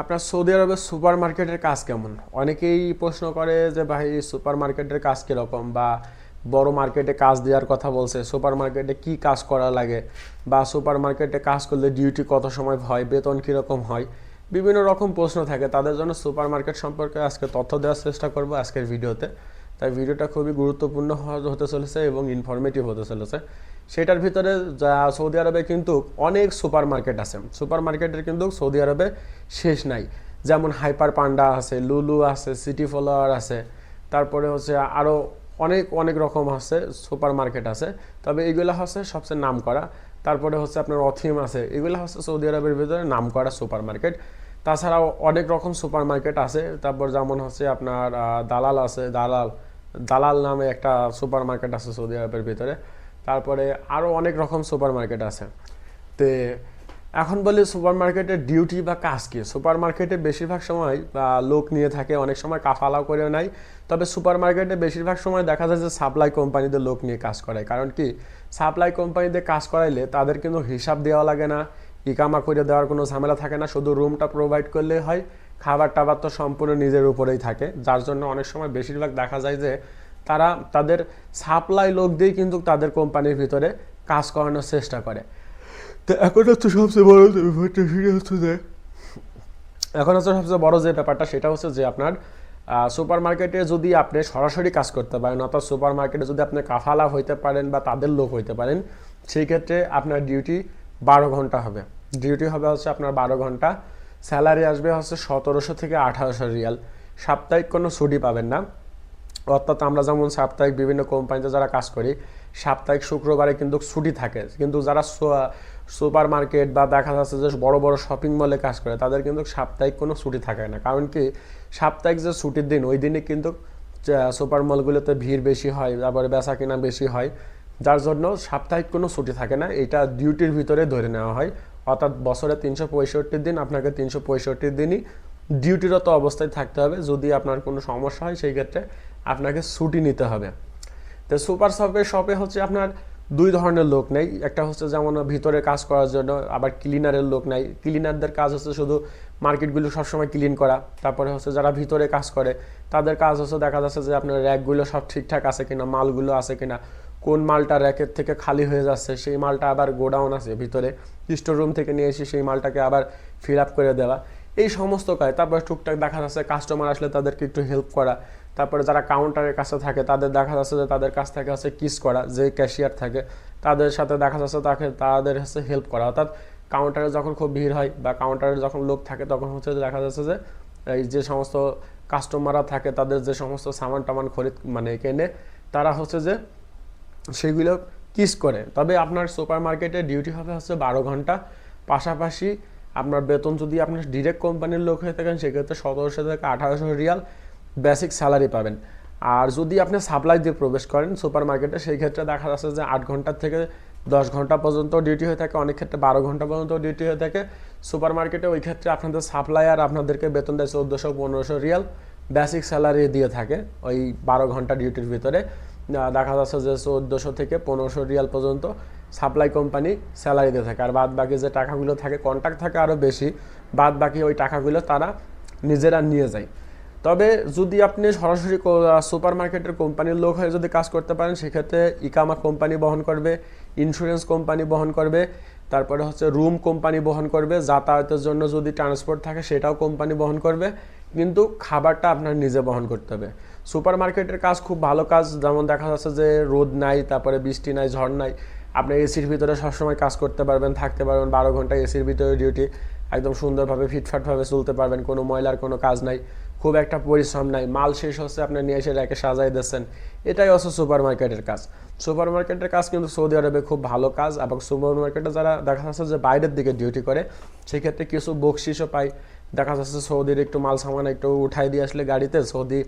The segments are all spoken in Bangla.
আপনার সৌদি আরবের সুপার মার্কেটের কাজ কেমন? অনেকেই প্রশ্ন করে যে, ভাই সুপার মার্কেটের কাজ কীরকম? বা, বড় মার্কেটে কাজ দেওয়ার কথা বলছে সুপার মার্কেটে কী কাজ করা লাগে? বা সুপার মার্কেটে কাজ করলে ডিউটি কত সময় হয়, বেতন কীরকম হয়? বিভিন্ন রকম প্রশ্ন থাকে। তাদের জন্য সুপার মার্কেট সম্পর্কে আজকে তথ্য দেওয়ার চেষ্টা করব আজকের ভিডিওতে। তাই ভিডিওটা খুবই গুরুত্বপূর্ণ হতে চলেছে এবং ইনফরমেটিভ হতে চলেছে। সেটার ভিতরে সৌদি আরবে কিন্তু অনেক সুপার মার্কেট আছে। সুপার মার্কেটের কিন্তু সৌদি আরবে শেষ নাই। যেমন হাইপার পান্ডা আছে, লুলু আছে, সিটি ফলোয়ার আছে, তারপরে হচ্ছে আরও অনেক অনেক রকম আছে সুপার মার্কেট আছে। তবে এইগুলো হচ্ছে সবচেয়ে নাম করা তারপরে হচ্ছে আপনার অথিম আছে, এগুলো হচ্ছে সৌদি আরবের ভিতরে নাম করা সুপার মার্কেট তাছাড়াও অনেক রকম সুপার মার্কেট আছে। তারপর যেমন হচ্ছে আপনার দালাল আছে, দালাল দালাল নামে একটা সুপার মার্কেট আছে সৌদি আরবের ভিতরে। তারপরে আরও অনেক রকম সুপার মার্কেট আছে। তে এখন বলি সুপার মার্কেটের ডিউটি বা কাজ কি? সুপার মার্কেটে বেশিরভাগ সময় বা লোক নিয়ে থাকে, অনেক সময় কাফালাও করে নেয়। তবে সুপার মার্কেটে বেশিরভাগ সময় দেখা যায় যে সাপ্লাই কোম্পানিতে লোক নিয়ে কাজ করায় কারণ কি? সাপ্লাই কোম্পানিতে কাজ করাইলে তাদের কিন্তু হিসাব দেওয়া লাগে না, ইকামা করে দেওয়ার কোনো ঝামেলা থাকে না। শুধু রুমটা প্রোভাইড করলে হয় খাবার টাবার তো সম্পূর্ণ নিজের উপরেই থাকে। যার জন্য অনেক সময় বেশিরভাগ দেখা যায় যে তারা তাদের সাপ্লাই লোক দিয়ে কিন্তু তাদের কোম্পানির ভিতরে কাজ করানোর চেষ্টা করে। তো এখন হচ্ছে সবচেয়ে বড় যে ব্যাপারটা সেটা হচ্ছে যে এখন হচ্ছে সবচেয়ে বড় যে ব্যাপারটা সেটা হচ্ছে যে আপনার সুপার মার্কেটে যদি আপনি সরাসরি কাজ করতে পারেন অর্থাৎ সুপার মার্কেটে যদি আপনি কাফালা হইতে পারেন বা তাদের লোক হইতে পারেন সেই ক্ষেত্রে আপনার ডিউটি বারো ঘণ্টা হবে। ডিউটি হবে হচ্ছে আপনার বারো ঘণ্টা। স্যালারি আসবে হচ্ছে সতেরোশো থেকে আঠারোশো রিয়াল। সাপ্তাহিক কোনো ছুটি পাবেন না। অর্থাৎ আমরা যেমন সাপ্তাহিক বিভিন্ন কোম্পানিতে যারা কাজ করি, সাপ্তাহিক শুক্রবারে কিন্তু ছুটি থাকে। কিন্তু যারা সুপার মার্কেট বা দেখা যাচ্ছে যে বড় বড় শপিং মলে কাজ করে, তাদের কিন্তু সাপ্তাহিক কোনো ছুটি থাকে না। কারণ কি, সাপ্তাহিক যে ছুটির দিন, ওই দিনে কিন্তু সুপার মলগুলোতে ভিড় বেশি হয়, তারপরে বেচা কেনা বেশি হয়। যার জন্য সাপ্তাহিক কোনো ছুটি থাকে না, এটা ডিউটির ভিতরে ধরে নেওয়া হয়। অর্থাৎ বছরে তিনশো পঁয়ষট্টি দিন, আপনাকে তিনশো পঁয়ষট্টি দিনই ডিউটিরত অবস্থায় থাকতে হবে। যদি আপনার কোনো সমস্যা হয়, সেই ক্ষেত্রে আপনাকে ছুটি নিতে হবে। তো সুপার শপে শপে হচ্ছে আপনার দুই ধরনের লোক নেই। একটা হচ্ছে যেমন ভিতরে কাজ করার জন্য, আবার ক্লিনারের লোক নাই। ক্লিনারদের কাজ হচ্ছে শুধু মার্কেটগুলো সবসময় ক্লিন করা। তারপরে হচ্ছে যারা ভিতরে কাজ করে, তাদের কাজ হচ্ছে দেখা যাচ্ছে যে আপনার র্যাকগুলো সব ঠিকঠাক আছে কিনা, মালগুলো আছে কিনা, কোন মালটা র্যাকের থেকে খালি হয়ে যাচ্ছে, সেই মালটা আবার গোডাউন আছে ভিতরে। স্টোর রুম থেকে নিয়ে এসে সেই মালটাকে আবার ফিল আপ করে দেওয়া। এই সমস্ত কাজ। তারপর টুকটাক দেখা যাচ্ছে কাস্টমার আসলে তাদেরকে একটু হেল্প করা। তারপরে যারা কাউন্টারের কাছে থাকে, তাদের দেখা যাচ্ছে যে তাদের কাছ থেকে হচ্ছে কিস করা, যে ক্যাশিয়ার থাকে, তাদের সাথে দেখা যাচ্ছে তাকে, তাদের হচ্ছে হেল্প করা। অর্থাৎ কাউন্টারে যখন খুব ভিড় হয় বা কাউন্টারে যখন লোক থাকে, তখন হচ্ছে দেখা যাচ্ছে যে এই যে সমস্ত কাস্টমাররা থাকে, তাদের যে সমস্ত সামান টামান খরিদ মানে কেনে তারা হচ্ছে যে সেগুলো কিস করে। তবে আপনার সুপার মার্কেটে ডিউটি হবে হচ্ছে বারো ঘণ্টা। পাশাপাশি আপনার বেতন যদি আপনার ডিরেক্ট কোম্পানির লোক হয়ে থাকেন, সেক্ষেত্রে সতেরোশো থেকে আঠারোশো রিয়াল বেসিক স্যালারি পাবেন। আর যদি আপনি সাপ্লাই দিয়ে প্রবেশ করেন সুপার মার্কেটে সেই ক্ষেত্রে দেখা যাচ্ছে যে আট ঘণ্টার থেকে দশ ঘণ্টা পর্যন্ত ডিউটি হয়ে থাকে, অনেক ক্ষেত্রে বারো ঘণ্টা পর্যন্ত ডিউটি হয়ে থাকে। সুপার মার্কেটে ওই ক্ষেত্রে আপনাদের সাপ্লায়ার আপনাদেরকে বেতন দেয় চোদ্দোশো, পনেরোশো রিয়াল বেসিক স্যালারি দিয়ে থাকে ওই বারো ঘণ্টা ডিউটির ভিতরে। দেখা যাচ্ছে যে চোদ্দোশো থেকে পনেরোশো রিয়াল পর্যন্ত সাপ্লাই কোম্পানি স্যালারি দিয়ে থাকে। আর বাদ বাকি যে টাকাগুলো থাকে কন্ট্যাক্ট থাকে আরও বেশি বাদ বাকি ওই টাকাগুলো তারা নিজেরা নিয়ে যায়। তবে যদি আপনি সরাসরি সুপার মার্কেটের কোম্পানির লোক হয়ে যদি কাজ করতে পারেন, সেক্ষেত্রে ইকামা কোম্পানি বহন করবে ইন্স্যুরেন্স কোম্পানি বহন করবে, তারপরে হচ্ছে রুম কোম্পানি বহন করবে, যাতায়াতের জন্য যদি ট্রান্সপোর্ট থাকে, সেটাও কোম্পানি বহন করবে। কিন্তু খাবারটা আপনার নিজে বহন করতে হবে। সুপার মার্কেটের কাজ খুব ভালো কাজ। যেমন দেখা যাচ্ছে যে রোদ নাই, তারপরে বৃষ্টি নাই, ঝড় নাই। আপনি এসির ভিতরে সবসময় কাজ করতে পারবেন, থাকতে পারবেন, বারো ঘণ্টা এসির ভিতরে ডিউটি একদম সুন্দরভাবে ফিটফাটভাবে চলতে পারবেন, কোনো ময়লার কোনো কাজ নাই, খুব একটা পরিশ্রম নাই। মাল শেষ হচ্ছে, আপনি নিয়ে এসে রেখে সাজাই দিচ্ছেন। এটাই হচ্ছে সুপার মার্কেটের কাজ। সুপার মার্কেটের কাজ কিন্তু সৌদি আরবে খুব ভালো কাজ এবং সুপার মার্কেটে যারা দেখা যাচ্ছে যে বাইরের দিকে ডিউটি করে, সেক্ষেত্রে কিছু বকশিসও পায়। দেখা যাচ্ছে সৌদির একটু মাল সামান একটু উঠাই দিয়ে আসলে গাড়িতে, সৌদি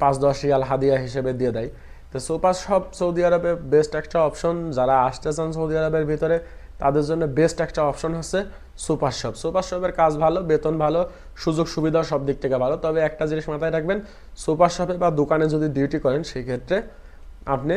পাঁচ দশ রিয়াল হাদিয়া হিসেবে দিয়ে দেয়। তো সুপার শপ সৌদি আরবে বেস্ট একটা অপশন যারা আসতে চান সৌদি আরবের ভিতরে, তাদের জন্য বেস্ট একটা অপশন হচ্ছে সুপার শপ। সুপার শপের কাজ ভালো, বেতন ভালো, সুযোগ সুবিধা সব দিক থেকে ভালো। তবে একটা জিনিস মাথায় রাখবেন, সুপার শপে বা দোকানে যদি ডিউটি করেন সেই ক্ষেত্রে আপনি